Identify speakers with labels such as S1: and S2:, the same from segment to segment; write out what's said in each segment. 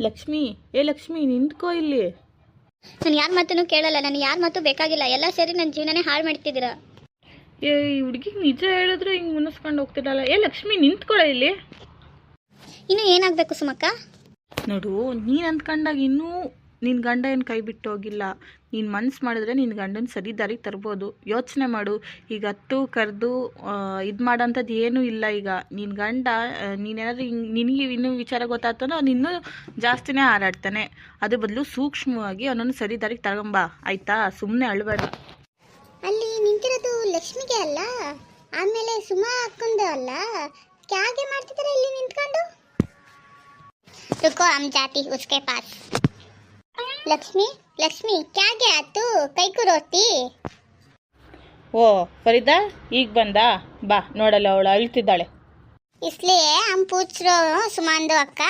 S1: ಲಕ್ಷ್ಮಿ ಏ ಲಕ್ಷ್ಮಿ ನಿಂತ್ಕೋ ಇಲ್ಲಿ.
S2: ನಾನು ಯಾರ ಮಾತನ್ನು ಕೇಳಲ್ಲ ನಾನು ಯಾರ ಮಾತು ಬೇಕಾಗಿಲ್ಲ ಎಲ್ಲ ಸೇರಿ ನನ್ನ ಜೀವನನೇ ಹಾಳು ಮಾಡ್ತಿದ್ದೀರ?
S1: ಏ ಈ ಹುಡುಗಿಗೆ ನಿಜ ಹೇಳಿದ್ರೆ ಹಿಂಗೆ ಮುನ್ನಿಸ್ಕೊಂಡು ಹೋಗ್ತಿರಲ್ಲ ಏ ಲಕ್ಷ್ಮಿ ನಿಂತ್ಕೊಳ ಇಲ್ಲಿ.
S2: ಇನ್ನು ಏನಾಗಬೇಕು ಸುಮಕ್ಕ?
S1: ನೋಡು ನೀನು ಅಂದ್ಕೊಂಡಾಗ ಇನ್ನೂ ನಿನ್ನ ಗಂಡ ಏನು ಕೈ ಬಿಟ್ಟು ಹೋಗಿಲ್ಲ. ನೀನು ಮನ್ಸು ಮಾಡಿದ್ರೆ ನಿನ್ನ ಗಂಡನ ಸರಿ ದಾರಿಗೆ ತರ್ಬೋದು. ಯೋಚನೆ ಮಾಡು. ಈಗ ಹತ್ತು ಕರೆದು ಇದು ಮಾಡೋಂಥದ್ದು ಏನೂ ಇಲ್ಲ ಈಗ. ನಿನ್ನ ಗಂಡ ನೀನೇನಾದ್ರೂ ನಿನಗೆ ಇನ್ನೂ ವಿಚಾರ ಗೊತ್ತಾಗ್ತಾನೆ ಅವ್ನು ಇನ್ನೂ ಜಾಸ್ತಿನೇ ಹಾರಾಡ್ತಾನೆ. ಅದ್ರ ಬದಲು ಸೂಕ್ಷ್ಮವಾಗಿ ಅವನನ್ನು ಸರಿ ದಾರಿಗೆ ತಗೊಂಬ ಆಯ್ತಾ? ಸುಮ್ಮನೆ ಅಳಬೇಡ.
S2: ಅಲ್ಲಿ ನಿಂತಿರೋದು ಲಕ್ಷ್ಮಿಗೆ ಅಲ್ಲ? ಆಮೇಲೆ ಸುಮಾ ಹಾಕೊಂಡು ಅಲ್ಲ? ಕ್ಯಾಗೆ ಮಾಡ್ತಿದ್ದಾರೆ ಇಲ್ಲಿ ನಿಂತ್ಕೊಂಡು? ರುಕೋ ಅಮ್ ಜಾತಿ ಉಸ್ಕೆ ಪಾಸ್. ಲಕ್ಷ್ಮಿ ಲಕ್ಷ್ಮಿ ಕ್ಯಾಗೆ ಆತು? ಕೈಕು ರೋತಿ
S1: ಓ ಫರೀದಾ? ಈಗ ಬಂದ? ಬಾ ನೋಡಲ್ಲ ಅವಳು ಅಳ್ತಿದ್ದಾಳೆ.
S2: ಇಸ್ಲೇ ಹಮ್ ಪೂಚ್ರೋ ಸುಮಾಂದು ಅಕ್ಕ.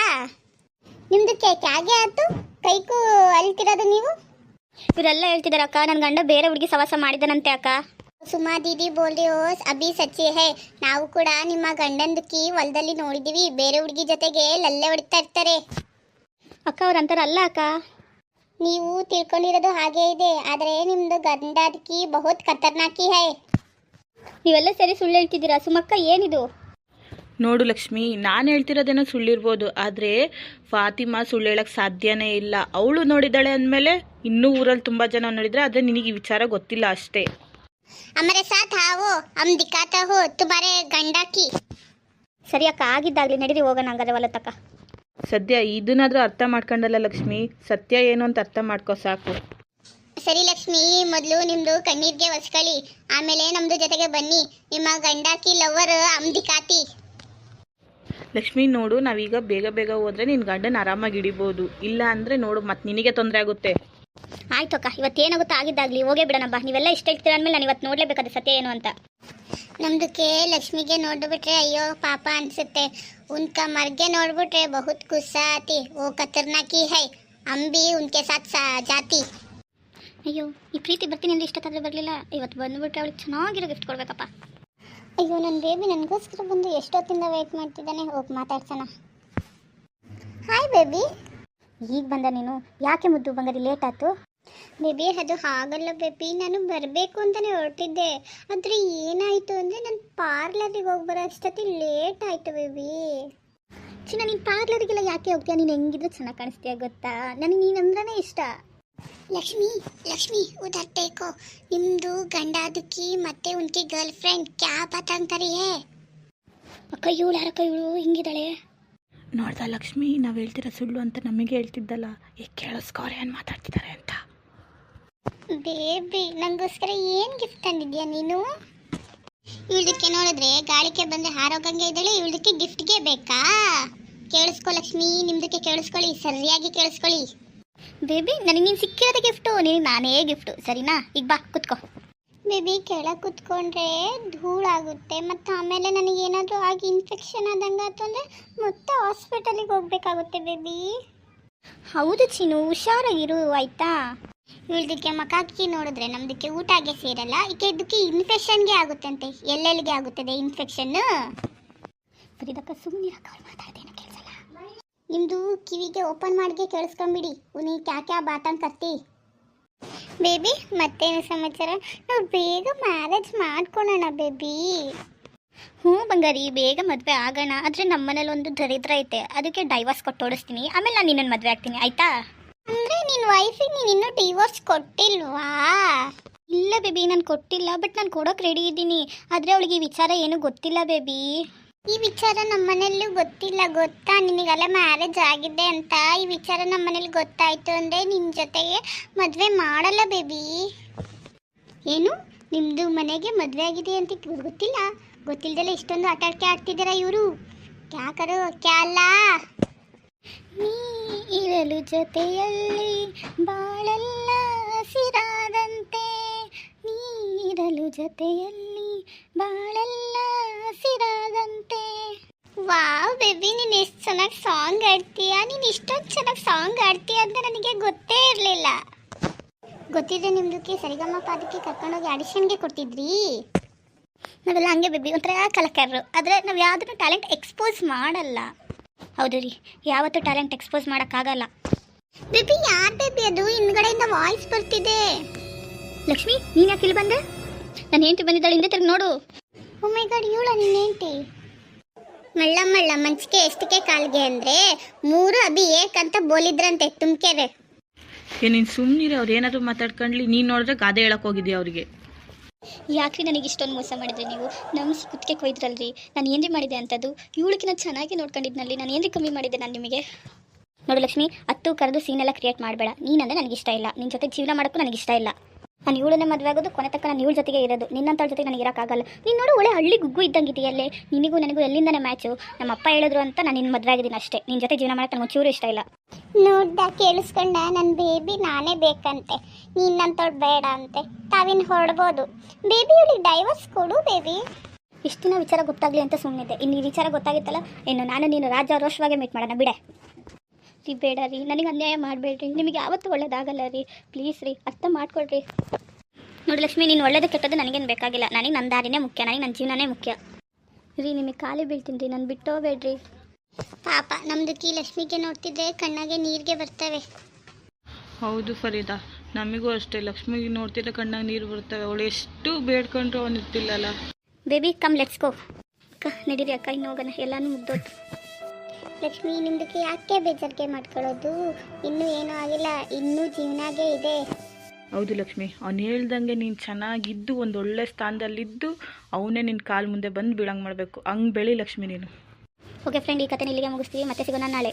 S2: ನಿಮ್ದು ಕ್ಯಾಗೆ ಆತು? ಕೈಕು ಅಳ್ತಿರೋದು ನೀವು? ಇವರೆಲ್ಲ ಹೇಳ್ತಿದಾರ ಅಕ್ಕ. ನನ್ನ ಗಂಡ ಬೇರೆ ಹುಡುಗಿ ಸವಾಸ ಮಾಡಿದನಂತೆ ಅಕ್ಕ. ಸುಮಾ ದೀದಿ ಬೋಲ್ರಿ ಓ ಅಭಿ ಸಚಿ ಹೇ ನಾವು ಕೂಡ ನಿಮ್ಮ ಗಂಡಂದಕ್ಕಿ ಹೊಲದಲ್ಲಿ ನೋಡಿದೀವಿ. ಬೇರೆ ಹುಡುಗಿ ಜೊತೆಗೆ ಲಲ್ಲೆ ಹೊಡಿತಾ ಇರ್ತಾರೆ. ಅಕ್ಕ ಅವ್ರು ಅಂತಾರಲ್ಲ ಅಕ್ಕ. ನೀವು ತಿಳ್ಕೊಂಡಿರೋದು ಹಾಗೆ ಇದೆ ಆದರೆ ನಿಮ್ದು ಗಂಡದಕ್ಕಿ ಬಹುತ್ ಖತರ್ನಾಕಿ ಹೇ ನೀವೆಲ್ಲ ಸರಿ ಸುಳ್ಳು ಹೇಳ್ತಿದ್ದೀರಾ ಸುಮಕ್ಕ ಏನಿದು
S1: ನೋಡು ಲಕ್ಷ್ಮಿ ನಾನು ಹೇಳ್ತಿರೋದೇನೋ ಸುಳ್ಳಿರ್ಬೋದು ಆದರೆ ಫಾತಿಮಾ ಸುಳ್ಳು ಹೇಳಕ್ಕೆ ಸಾಧ್ಯನೇ ಇಲ್ಲ ಅವಳು ನೋಡಿದ್ದಾಳೆ ಅಂದಮೇಲೆ ಇನ್ನೂ ಊರಲ್ಲಿ ತುಂಬ ಜನ ನೋಡಿದ್ರೆ ಆದರೆ ನಿನಗೆ ಈ ವಿಚಾರ ಗೊತ್ತಿಲ್ಲ ಅಷ್ಟೇ
S2: हमारे साथ आओ हम दिखाता हो तुम्हारे गंडा की ಸರಿ ಅಕ್ಕ ಆಗಿದ್ದಾಗ್ಲಿ ನಡೀರಿ ಹೋಗೋಣ ಹಂಗಾದ್ರೆ ಹೊಲ ತಕ್ಕ
S1: ಸದ್ಯ ಇದನ್ನಾದ್ರೂ ಅರ್ಥ ಮಾಡ್ಕೊಂಡಲ್ಲ ಲಕ್ಷ್ಮಿ. ಸತ್ಯ ಏನು ಅಂತ ಅರ್ಥ ಮಾಡ್ಕೋ ಸಾಕು.
S2: ಸರಿ ಲಕ್ಷ್ಮಿ ಮೊದಲು ನಿಮ್ದು ಕಣ್ಣೀರ್ಗೆ ಒಸ್ಕೊಳ್ಳಿ ಆಮೇಲೆ ನಮ್ದು ಜೊತೆಗೆ ಬನ್ನಿ. ನಿಮ್ಮ ಗಂಡಾಕಿ ಲವರ್ ದಿಕಾತಿ
S1: ಲಕ್ಷ್ಮಿ ನೋಡು ನಾವೀಗ ಬೇಗ ಬೇಗ ಹೋದ್ರೆ ನಿನ್ನ ಗಂಡನ ಆರಾಮಾಗಿ ಹಿಡಿಬೋದು. ಇಲ್ಲ ಅಂದರೆ ನೋಡು ಮತ್ತೆ ನಿನಗೆ ತೊಂದರೆ ಆಗುತ್ತೆ.
S2: ಆಯ್ತು ಅಕ್ಕ ಗೊತ್ತಾ ಆಗಿದ್ದಾಗ್ಲಿ ಹೋಗೇ ಬಿಡೋಣಪ್ಪ ನೀವೆಲ್ಲ ಇಷ್ಟ ಹೇಳ್ತೀರ ಅಂದ್ಮೇಲೆ ನಾನು ಇವತ್ತು ನೋಡ್ಲೇಬೇಕಾದ ಸತ್ಯ ಏನು ಅಂತ. ನಮ್ದು ಕೆ. ಲಕ್ಷ್ಮಿಗೆ ನೋಡ್ಬಿಟ್ರೆ ಅಯ್ಯೋ ಪಾಪ ಅನ್ಸುತ್ತೆ. ಉನ್ಕ ಮರ್ಗೆ ನೋಡ್ಬಿಟ್ರೆ ಬಹುತ್ ಕುಸಾತಿ ಓ ಕತರ್ನಾಕಿ ಹೈ ಅಂಬಿ ಉನ್ಕೆ ಸಾತ್ ಸಾ ಜಾತಿ. ಅಯ್ಯೋ ಈ ಪ್ರೀತಿ ಬರ್ತೀನಿ ಅಂದ್ರೆ ಇಷ್ಟಕ್ಕಾದ್ರೆ ಬರಲಿಲ್ಲ. ಇವತ್ತು ಬಂದ್ಬಿಟ್ರೆ ಅವಳಿಗೆ ಚೆನ್ನಾಗಿರೋ ಗಿಫ್ಟ್ ಕೊಡ್ಬೇಕಪ್ಪ. ಅಯ್ಯೋ ನನ್ನ ಬೇಬಿ ನನಗೋಸ್ಕರ ಬಂದು ಎಷ್ಟೊತ್ತಿಂದ ವೆಯ್ಟ್ ಮಾಡ್ತಿದ್ದಾನೆ? ಹೋಗಿ ಮಾತಾಡ್ಸೋಣ. ಹಾಯ್ ಬೇಬಿ ಈಗ ಬಂದ ನೀನು? ಯಾಕೆ ಮುದ್ದು ಬಂಗಾರಿ ಲೇಟ್ ಆಯ್ತು? ಬೇಬಿ ಅದು ಹಾಗಲ್ಲ ಬೇಬಿ ನಾನು ಬರಬೇಕು ಅಂತಲೇ ಹೊರಟಿದ್ದೆ. ಆದರೆ ಏನಾಯಿತು ಅಂದರೆ ನಾನು ಪಾರ್ಲರಿಗೆ ಹೋಗಿ ಬರೋ ಅಷ್ಟೊತ್ತಿ ಲೇಟ್ ಆಯಿತು ಬೇಬಿ. ಚಿನ್ನ ನೀನು ಪಾರ್ಲರಿಗೆಲ್ಲ ಯಾಕೆ ಹೋಗ್ತೀಯ? ನೀನು ಹೆಂಗಿದ್ರು ಚೆನ್ನಾಗಿ ಕಾಣಿಸ್ತೀಯ ಗೊತ್ತಾ? ನನಗೆ ನೀನಂದ್ರೇ ಇಷ್ಟ. ಲಕ್ಷ್ಮಿ ಲಕ್ಷ್ಮಿ ಉದರ್ ಟೇಕೋ ನಿಮ್ಮದು ಗಂಡ ಅದಕ್ಕಿ ಮತ್ತೆ ಉನ್ಕಿ ಗರ್ಲ್ ಫ್ರೆಂಡ್ ಕ್ಯಾ ಬಾತ್ ಅಂತಾರೆ. ಅಕ್ಕ ಇವಳು ಯಾರಕ್ಕ ಇವಳು ಹಿಂಗಿದ್ದಾಳೆ.
S1: ನೋಡ್ದ ಲಕ್ಷ್ಮಿ ನಾವು ಹೇಳ್ತಿರೋ ಸುಳ್ಳು ಅಂತ ನಮಗೆ ಹೇಳ್ತಿದ್ದಲ್ಲ. ಈಗ ಕೇಳಿಸ್ಕೋರೆ ಏನು ಮಾತಾಡ್ತಿದ್ದಾರೆ ಅಂತ.
S2: ಬೇಬಿ, ನಂಗೋಸ್ಕರ ಏನು ಗಿಫ್ಟ್ ತಂದಿದ್ಯಾ ನೀನು? ಇವಳದಕ್ಕೆ ನೋಡಿದ್ರೆ ಗಾಳಿಕೆ ಬಂದ್ರೆ ಹಾರೋಗಂಗೆ ಇದ್ದಾಳೆ ಇವಳದಕ್ಕೆ ಗಿಫ್ಟ್ಗೆ ಬೇಕಾ? ಕೇಳಿಸ್ಕೊ ಲಕ್ಷ್ಮಿ, ನಿಮ್ದಕ್ಕೆ ಕೇಳಿಸ್ಕೊಳ್ಳಿ, ಸರಿಯಾಗಿ ಕೇಳಿಸ್ಕೊಳ್ಳಿ. ಬೇಬಿ, ನನಗೆ ನೀನು ಸಿಕ್ಕಿರೋದು ಗಿಫ್ಟು ನಿನಗೆ ನಾನೇ ಗಿಫ್ಟು ಸರಿನಾ? ಈಗ ಬಾ, ಕುತ್ಕೋ. ಬೇಬಿ ಕೆಳಗೆ ಕುತ್ಕೊಂಡ್ರೆ ಧೂಳಾಗುತ್ತೆ ಮತ್ತು ಆಮೇಲೆ ನನಗೇನಾದರೂ ಆಗಿ ಇನ್ಫೆಕ್ಷನ್ ಆದಂಗೆ ಆಯ್ತು ಅಂದರೆ ಮತ್ತೆ ಹಾಸ್ಪಿಟಲಿಗೆ ಹೋಗ್ಬೇಕಾಗುತ್ತೆ ಬೇಬಿ. ಹೌದು ಚಿನ್ನು ಹುಷಾರಾಗಿರು, ಆಯ್ತಾ? ಇವಳದಕ್ಕೆ ಮಕಾಕಿ ನೋಡಿದ್ರೆ ನಮ್ದಕ್ಕೆ ಊಟಗೆ ಸೇರಲ್ಲ, ಈಕೆ ಇದಕ್ಕೆ ಇನ್ಫೆಕ್ಷನ್ಗೆ ಆಗುತ್ತಂತೆ. ಎಲ್ಲೆಲ್ಲಿಗೆ ಆಗುತ್ತದೆ ಇನ್ಫೆಕ್ಷನ್ ಫ್ರೀದಕ್ಕ ಸುಮ್ಮನೆ ಮಾತಾಡ್ತೇನೆ ಕೇಳಿಸಲ್ಲ ನಿಮ್ದು ಕಿವಿಗೆ ಓಪನ್ ಮಾಡಿಗೆ ಕೇಳಿಸ್ಕೊಂಬಿಡಿ. ಉನಿ, ಕ್ಯಾ ಬಾತಂಗ್ ಕತ್ತಿ? ಬೇಬಿ, ಮತ್ತೇನು ಸಮಾಚಾರ? ನಾವು ಬೇಗ ಮ್ಯಾರೇಜ್ ಮಾಡ್ಕೊಳ್ಳೋಣ ಬೇಬಿ. ಹ್ಞೂ ಬಂಗಾರಿ, ಬೇಗ ಮದುವೆ ಆಗೋಣ. ಆದರೆ ನಮ್ಮ ಮನೇಲಿ ಒಂದು ದರಿದ್ರ ಐತೆ. ಅದಕ್ಕೆ ಡೈವರ್ಸ್ ಕೊಟ್ಟು ಓಡಿಸ್ತೀನಿ. ಆಮೇಲೆ ನಾನು ನಿನ್ನನ್ನು ಮದುವೆ ಆಗ್ತೀನಿ, ಆಯ್ತಾ? ನಿನ್ನ ವೈಫಿಗೆ ನೀನು ಇನ್ನೂ ಡಿವೋರ್ಸ್ ಕೊಟ್ಟಿಲ್ವಾ? ಇಲ್ಲ ಬೇಬಿ ನಾನು ಕೊಟ್ಟಿಲ್ಲ ಬಟ್ ನಾನು ಕೊಡೋಕೆ ರೆಡಿ ಇದ್ದೀನಿ. ಆದರೆ ಅವಳಿಗೆ ಈ ವಿಚಾರ ಏನೂ ಗೊತ್ತಿಲ್ಲ ಬೇಬಿ ಈ ವಿಚಾರ ನಮ್ಮ ಮನೆಯಲ್ಲೂ ಗೊತ್ತಿಲ್ಲ, ಗೊತ್ತಾ? ನಿನಗೆಲ್ಲ ಮ್ಯಾರೇಜ್ ಆಗಿದೆ ಅಂತ. ಈ ವಿಚಾರ ನಮ್ಮ ಮನೇಲಿ ಗೊತ್ತಾಯ್ತು ಅಂದರೆ ನಿನ್ನ ಜೊತೆಗೆ ಮದುವೆ ಮಾಡಲ್ಲ ಬೇಬಿ ಏನು? ನಿಮ್ಮದು ಮನೆಗೆ ಮದುವೆ ಆಗಿದೆ ಅಂತ ಗೊತ್ತಿಲ್ಲ? ಗೊತ್ತಿಲ್ಲದೆಲ್ಲ ಇಷ್ಟೊಂದು ಆಟಾಡ್ಕೆ ಆಡ್ತಿದ್ದೀರಾ ಇವರು? ಕ್ಯಾಕರು ಕ್ಯಾಲ್ಲ ನೀ ಇರಲು ಜೊತೆಯಲ್ಲಿ ಬಾಳೆಲ್ಲ ಹಸಿರಾದಂತೆ. ನೀರಲು ಜೊತೆಯಲ್ಲಿ ಬಾಳೆಲ್ಲ ಹಸಿರಾದಂತೆ. ವಾವ್ ಬೇಬಿ, ನೀನು ಎಷ್ಟು ಚೆನ್ನಾಗಿ ಸಾಂಗ್ ಆಡ್ತೀಯ ನೀನು ಇಷ್ಟೊಂದು ಚೆನ್ನಾಗಿ ಸಾಂಗ್ ಆಡ್ತೀಯ ಅಂತ ನನಗೆ ಗೊತ್ತೇ ಇರಲಿಲ್ಲ. ಗೊತ್ತಿದೆ ನಿಮ್ದಕ್ಕೆ ಸರಿಗಮ್ಮ ಪಾದಕ್ಕೆ ಕರ್ಕೊಂಡೋಗಿ ಆಡಿಷನ್ಗೆ ಕೊಡ್ತಿದ್ರಿ? ನಾವೆಲ್ಲ ಹಂಗೆ ಬೇಬಿ, ಒಂಥರ ಕಲಾಕಾರರು. ಆದರೆ ನಾವು ಯಾವುದನ್ನು ಟ್ಯಾಲೆಂಟ್ ಎಕ್ಸ್ಪೋಸ್ ಮಾಡಲ್ಲ.
S3: ಹೌದು ರೀ. ಯಾವತ್ತೂ ಟ್ಯಾಲೆಂಟ್ ಎಕ್ಸ್ಪೋಸ್ ಮಾಡೋಕ್ಕಾಗಲ್ಲ. ಬೇಬಿ ಯಾರು ಬೇಬಿ ಅದು? ಹಿಂದ್ಗಡೆಯಿಂದ ವಾಯ್ಸ್ ಬರ್ತಿದೆ. ಲಕ್ಷ್ಮಿ ನೀನು ಯಾಕೆ ಇಲ್ಲಿ ಬಂದೆ? ನಾನು ಹೆಂಡತಿ ಬಂದಿದ್ದಾಳೆ ಹಿಂದೆ ತಿರುಗಿ ನೋಡು. ಒಮ್ಮೆ ಗಾಡಿ ಗಾಡ್ ಇವಳ ನಿನ್ನ ಹೆಂಡತಿ? ಮಳ್ಳ ಮಳ್ಳ ಮಂಚಿಕೆ ಎಷ್ಟಕ್ಕೆ ಕಾಲ್ಗೆ ಅಂದರೆ ಮೂರು ಅಭಿ ಏಕಂತ ಬೋಲಿದ್ರಂತೆ ತುಮ್ಕೆರೆ.
S1: ಏ ನೀನು ಸುಮ್ಮನಿರಿ ಅವ್ರು ಏನಾದರೂ ಮಾತಾಡ್ಕೊಂಡ್ಲಿ. ನೀನು ನೋಡಿದ್ರೆ ಗಾದೆ ಹೇಳಕ್ಕೆ ಹೋಗಿದ್ಯಾ ಅವ್ರಿಗೆ.
S3: ಯಾಕ್ರಿ ನನಗೆ ಇಷ್ಟೊಂದು ಮೋಸ ಮಾಡಿದ್ರಿ ನೀವು? ನಮ್ಮ ಕುತ್ತಿಗೆ ಕೊಯ್ದ್ರಲ್ರಿ. ನಾನು ಏನ್ರಿ ಮಾಡಿದೆ ಅಂತದ್ದು? ಇವಳಿಗಿನ ಚೆನ್ನಾಗಿ ನೋಡ್ಕೊಂಡಿದ್ನಲ್ಲಿ ನಾನು ಏನ್ರಿ ಕಮ್ಮಿ ಮಾಡಿದೆ ನಾನು ನಿಮಗೆ? ನೋಡು ಲಕ್ಷ್ಮಿ ಹತ್ತು ಕರೆದು ಸೀನೆಲ್ಲ ಕ್ರಿಯೇಟ್ ಮಾಡಬೇಡ. ನೀನಂದ್ರೆ ನನಗೆ ಇಷ್ಟ ಇಲ್ಲ. ನಿನ್ನ ಜೊತೆ ಜೀವನ ಮಾಡೋಕ್ಕೂ ನನಗೆ ಇಷ್ಟ ಇಲ್ಲ. ನಾನು ಇವಳನ್ನೇ ಮದುವೆ ಆಗೋದು ಕೊನೆ ತಕ್ಕ ನಾನು ಇವಳ ಜೊತೆಗೆ ಇರೋದು. ನಿನ್ನಂತವ್ರ ಜೊತೆ ನನಗೆ ಇರೋಕ್ಕಾಗಲ್ಲ ನೀನು ನೋಡು ಒಳ್ಳೆ ಹಳ್ಳಿ ಗುಗ್ಗು ಇದ್ದಂಗಿದೆಯಲ್ಲೇ ನಿನಗೂ ನನಗೂ ಎಲ್ಲಿಂದನೇ ಮ್ಯಾಚು ನಮ್ಮ ಅಪ್ಪ ಹೇಳಿದ್ರು ಅಂತ ನಾನು ನಿನ್ನ ಮದುವೆ ಆಗಿದ್ದೀನಿ ಅಷ್ಟೇ. ನಿನ್ನ ಜೊತೆ ಜೀವನ ಮಾಡೋಕ್ಕೆ ನನಗೆ ಚೂರು ಇಷ್ಟ ಇಲ್ಲ. ನೋಡ್ದ ಕೇಳಿಸ್ಕೊಂಡ ನನ್ನ ಬೇಬಿ ನಾನೇ ಬೇಕಂತೆ. ನೀನಂತೋಳು ಬೇಡ ಅಂತೆ. ತಾವಿನ ಹೊರಡ್ಬೋದು ಬೇಬಿ ಇವಳಿಗೆ ಡೈವರ್ಸ್ ಕೊಡು ಬೇಬಿ ಇಷ್ಟು ದಿನ ವಿಚಾರ ಗೊತ್ತಾಗ್ಲಿ ಅಂತ ಸುಮ್ಮನಿದ್ದೆ ಇನ್ನು ಈ ವಿಚಾರ ಗೊತ್ತಾಗಿತ್ತಲ್ಲ ಇನ್ನು ನಾನು ನೀನು ರಾಜ ರೋಷವಾಗಿ ಮೀಟ್ ಮಾಡೋಣ ಬಿಡೆ. ರೀ ಬೇಡ ರೀ. ನನಗೆ ಅನ್ಯಾಯ ಮಾಡಬೇಡ್ರಿ. ನಿಮಗೆ ಯಾವತ್ತೂ ಒಳ್ಳೇದಾಗಲ್ಲ ರೀ. ಪ್ಲೀಸ್ ರೀ ಅರ್ಥ ಮಾಡ್ಕೊಳ್ರಿ. ನೋಡಿ ಲಕ್ಷ್ಮಿ ನೀನು ಒಳ್ಳೇದು ಕೆಟ್ಟದ್ದು ನನಗೇನು ಬೇಕಾಗಿಲ್ಲ. ನನಗೆ ನನ್ನ ದಾರಿನೇ ಮುಖ್ಯ ನನಗೆ ನನ್ನ ಜೀವನನೇ ಮುಖ್ಯ. ರೀ ನಿಮಗೆ ಖಾಲಿ ಬೀಳ್ತೀನಿ ರೀ. ನಾನು ಬಿಟ್ಟೋಗ್ಬೇಡ್ರಿ ಪಾಪ ನಮ್ದು ಲಕ್ಷ್ಮಿಗೆ ನೋಡ್ತಿದ್ರೆ ಕಣ್ಣಾಗೆ ನೀರಿಗೆ ಬರ್ತವೆ.
S1: ಹೌದು ಫರೀದಾ. ನಮಗೂ ಅಷ್ಟೇ. ಲಕ್ಷ್ಮಿಗೆ ನೋಡ್ತಿದ್ರೆ ಕಣ್ಣಾಗ ನೀರು ಬರ್ತವೆ. ಅವಳು ಎಷ್ಟು ಬೇಡ್ಕೊಂಡ್ರು ಅವನಿರ್ತಿಲ್ಲಲ್ಲ
S3: ಬೇಬಿ ಕಮ್ ಲೆಟ್ಸ್ ಗೋ ಅಕ್ಕ ನಡೀರಿ ಅಕ್ಕ ಇನ್ನು ಹೋಗೋಣ. ಎಲ್ಲಾನು ಮುಗ್ದೋತು ಲಕ್ಷ್ಮಿ ನಿಮ್ದಕ್ಕೆ ಯಾಕೆ ಬೇಜಾರಿಕೆ ಮಾಡ್ಕೊಳ್ಳೋದು? ಇನ್ನೂ ಏನೂ ಆಗಿಲ್ಲ ಇನ್ನೂ ಜೀವನಾಗೆ ಇದೆ.
S1: ಹೌದು ಲಕ್ಷ್ಮಿ ಅವ್ನು ಹೇಳ್ದಂಗೆ ನೀನು ಚೆನ್ನಾಗಿದ್ದು ಒಂದು ಒಳ್ಳೆ ಸ್ಥಾನದಲ್ಲಿದ್ದು ಅವನೇ ನಿನ್ನ ಕಾಲು ಮುಂದೆ ಬಂದು ಬೀಳಂಗೆ ಮಾಡಬೇಕು. ಹಂಗೆ ಬೆಳಿ ಲಕ್ಷ್ಮಿ ನೀನು.
S3: ಓಕೆ ಫ್ರೆಂಡ್ ಈ ಕತೆ ಇಲ್ಲಿಗೆ ಮುಗಿಸ್ತೀವಿ. ಮತ್ತೆ ಸಿಗೋಣ ನಾಳೆ.